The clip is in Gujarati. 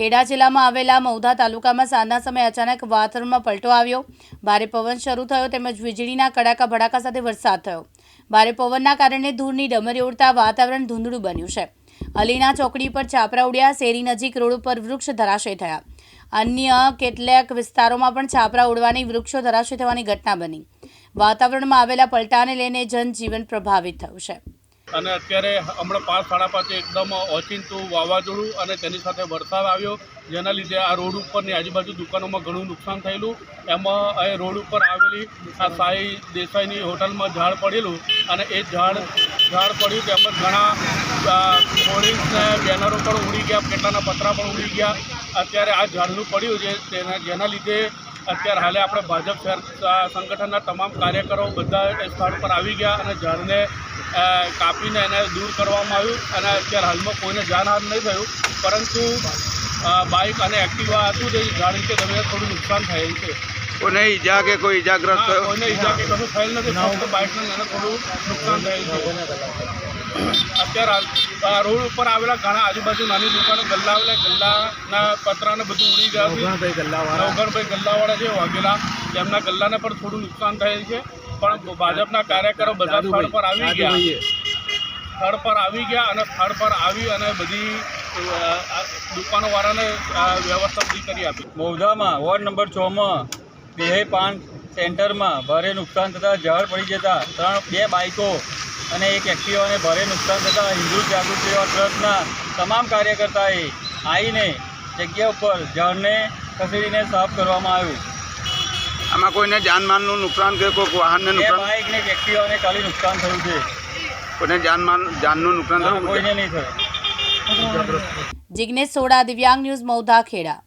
ખેડા જિલ્લામાં આવેલા મૌધા તાલુકામાં સાંજના સમયે અચાનક વાતાવરણમાં પલટો આવ્યો. ભારે પવન શરૂ થયો તેમજ વીજળીના કડાકા ભડાકા સાથે વરસાદ થયો. ભારે પવનના કારણે ધૂળની ડમરી ઉડતા વાતાવરણ ધૂંધળું બન્યું છે. અલીના ચોકડી પર છાપરા ઉડ્યા, શેરી નજીક રોડ ઉપર વૃક્ષ ધરાશય થયા. અન્ય કેટલાક વિસ્તારોમાં પણ છાપરા ઉડવાની વૃક્ષો ધરાશય થવાની ઘટના બની. વાતાવરણમાં આવેલા પલટાને લઈને જનજીવન પ્રભાવિત થયું છે. અને અત્યારે હમણાં પાંચ સાડા પાંચે એકદમ ઓચિંતું વાવાઝોડું અને તેની સાથે વરસાદ આવ્યો, જેના લીધે આ રોડ ઉપરની આજુબાજુ દુકાનોમાં ઘણું નુકસાન થયેલું. એમાં એ રોડ ઉપર આવેલી આ સાઈ દેસાઈની હોટલમાં ઝાડ પડેલું અને એ ઝાડ ઝાડ પડ્યું તેમજ ઘણા હોર્ડિંગ્સને બેનરો પણ ઉડી ગયા કેટલાના પતરા પણ ઉડી ગયા. અત્યારે આ ઝાડનું પડ્યું છે, તેના, જેના લીધે અત્યારે હાલે આપણે ભાજપ સંગઠનના તમામ કાર્યકરો બધા સ્થળ પર આવી ગયા અને ઝાડને કાપીને એને દૂર કરવામાં આવ્યું. અને અત્યારે હાલમાં કોઈને જાનહાન નહીં થયું. પરંતુ બાઇક અને એક્ટિવા હતું તે ગાડી કે તમે થોડું નુકસાન થયેલ છે. કોને ઈજા કે કોઈ ઈજાગ્રસ્ત થયો? કોઈને ઈજા કે કશું થયેલ નથી ફક્ત બાઇકને એને થોડું નુકસાન થયેલ છે. અત્યારે રોડ ઉપર આવેલા ઘણા આજુબાજુ નાની દુકાનો ગલ્લા આવેલા ગલ્લાના પતરાને બધું ઉડી ગયા છે. નવઘણભાઈ ગલ્લાવાળા. છે વાઘેલા તેમના ગલ્લાને પણ થોડું નુકસાન થયેલ છે. પણ ભાજપના કાર્યકરો બધા સ્થળ પર આવી ગયા. સ્થળ પર આવી ગયા અને સ્થળ પર આવી અને બધી દુકાનોવાળાને વ્યવસ્થા બધી કરી આપી. મૌધામાં વોર્ડ નંબર છમાં બે પાન સેન્ટરમાં ભારે નુકસાન થતાં ઝાડ પડી જતા ત્રણ બે બાઇકો અને એક એક્ટિવાને ભારે નુકસાન થતાં હિન્દુ જાગૃત સેવા ટ્રસ્ટના તમામ કાર્યકર્તાએ આવીને જગ્યા ઉપર ઝાડને ખસેડીને સાફ કરવામાં આવ્યું. આમાં કોઈને જાનમાલનું નુકસાન કે કોઈ વાહનને નુકસાન? બાઇકને એક્ટિવાને ખાલી નુકસાન થયું છે. કોઈને જાનમાલ જાનનું નુકસાન થયું? કોઈને નહીં થયું. જિગ્નેશ સોડા દિવ્યાંગ ન્યૂઝ મૌધા ખેડા.